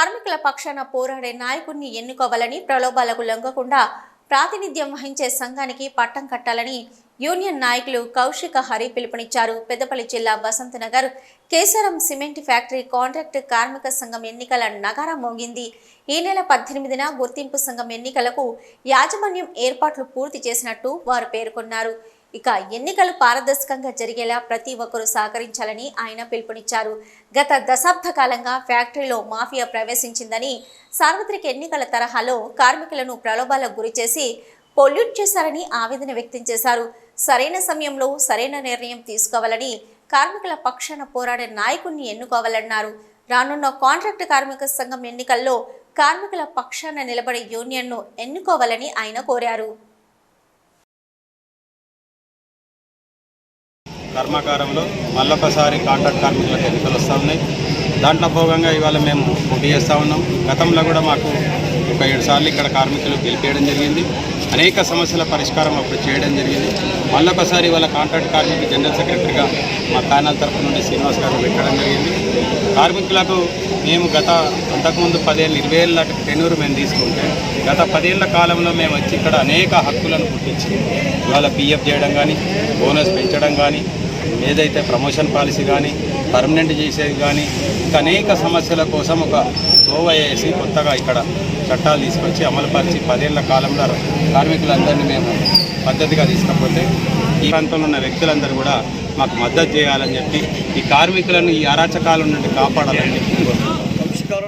కార్మికుల పక్షాన పోరాడే నాయకుడిని ఎన్నుకోవాలని ప్రలోభాలకు లొంగకుండా ప్రాతినిధ్యం వహించే సంఘానికి పట్టం కట్టాలని యూనియన్ నాయకులు కౌశిక హరి పిలుపునిచ్చారు. పెద్దపల్లి జిల్లా Vasanthnagar Kesaram cement factory contract కార్మిక సంఘం ఎన్నికల నగారా మోగింది. ఈ నెల పద్దెనిమిదిన గుర్తింపు సంఘం ఎన్నికలకు యాజమాన్యం ఏర్పాట్లు పూర్తి చేసినట్టు వారు పేర్కొన్నారు. ఇక ఎన్నికలు పారదర్శకంగా జరిగేలా ప్రతి ఒక్కరూ సహకరించాలని ఆయన పిలుపునిచ్చారు. గత దశాబ్ద కాలంగా ఫ్యాక్టరీలో మాఫియా ప్రవేశించిందని సార్వత్రిక ఎన్నికల తరహాలో కార్మికులను ప్రలోభాలకు గురిచేసి పొల్యూట్ చేశారని ఆవేదన వ్యక్తం చేశారు. సరైన సమయంలో సరైన నిర్ణయం తీసుకోవాలని కార్మికుల పక్షాన పోరాడే నాయకుడిని ఎన్నుకోవాలన్నారు. రానున్న కాంట్రాక్ట్ కార్మిక సంఘం ఎన్నికల్లో కార్మికుల పక్షాన నిలబడే యూనియన్ను ఎన్నుకోవాలని ఆయన కోరారు. కర్మాగారంలో మళ్ళొకసారి కాంట్రాక్ట్ కార్మికులకు ఎన్నికలు వస్తూ ఉన్నాయి. దాంట్లో భాగంగా ఇవాళ మేము పోటీ చేస్తూ ఉన్నాం. గతంలో కూడా మాకు ఒక ఏడు సార్లు ఇక్కడ కార్మికులు గెలిపేయడం జరిగింది. అనేక సమస్యల పరిష్కారం అప్పుడు చేయడం జరిగింది. మళ్ళొకసారి ఇవాళ కాంట్రాక్ట్ కార్మిక జనరల్ సెక్రటరీగా మా ప్యానల్ తరఫు నుండి శ్రీనివాస్ గారు పెట్టడం జరిగింది. కార్మికులకు మేము గత అంతకుముందు పదేళ్ళు ఇరవై ఏళ్ళ టెన్యూర్ మేము తీసుకుంటే గత పదేళ్ళ కాలంలో మేము వచ్చి ఇక్కడ అనేక హక్కులను పుట్టించి ఇవాళ పిఎఫ్ చేయడం కానీ బోనస్ పెంచడం కానీ ఏదైతే ప్రమోషన్ పాలసీ కానీ పర్మనెంట్ చేసేది కానీ ఇంకా అనేక సమస్యల కోసం ఒక తోవ వేసి కొత్తగా ఇక్కడ చట్టాలు తీసుకొచ్చి అమలుపరిచి పదేళ్ళ కాలంలో కార్మికులందరినీ మేము పద్ధతిగా తీసుకపోతే ఈ ప్రాంతంలో ఉన్న వ్యక్తులందరూ కూడా మాకు మద్దతు చేయాలని చెప్పి ఈ కార్మికులను ఈ అరాచకాల నుండి కాపాడాలని చెప్పి కోరుకుంటున్నాం